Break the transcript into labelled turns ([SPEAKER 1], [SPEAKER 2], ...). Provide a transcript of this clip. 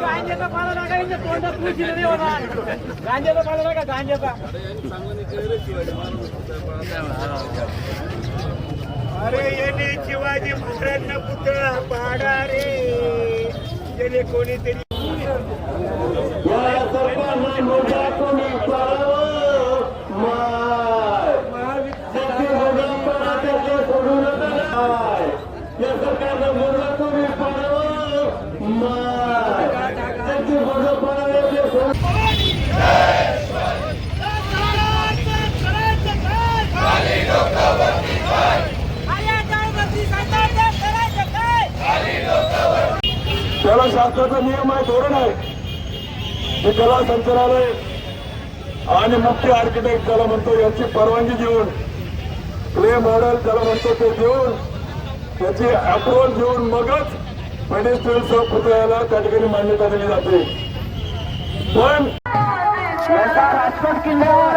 [SPEAKER 1] गांजेचा पाला टाकायचं तोंडात तुळशीला नाही होणार गांजेचा पाला टाका गांजेचा
[SPEAKER 2] अरे येणे शिवाजी महाराजांना पुतळा पाडा रे. गेले कोणीतरी
[SPEAKER 3] त्याला शासनाचा नियम आहे धोरण आहे. हे कला संचालनालय आणि मुख्य आर्किटेक्ट त्याला म्हणतो याची परवानगी देऊन क्ले मॉडेल त्याला म्हणतो ते देऊन त्याची अप्रुव्हल घेऊन मगच अडीच तेल पुतळ्याला त्या ठिकाणी मान्यता दिली जाते. पण राजकोट किल्ल्यावर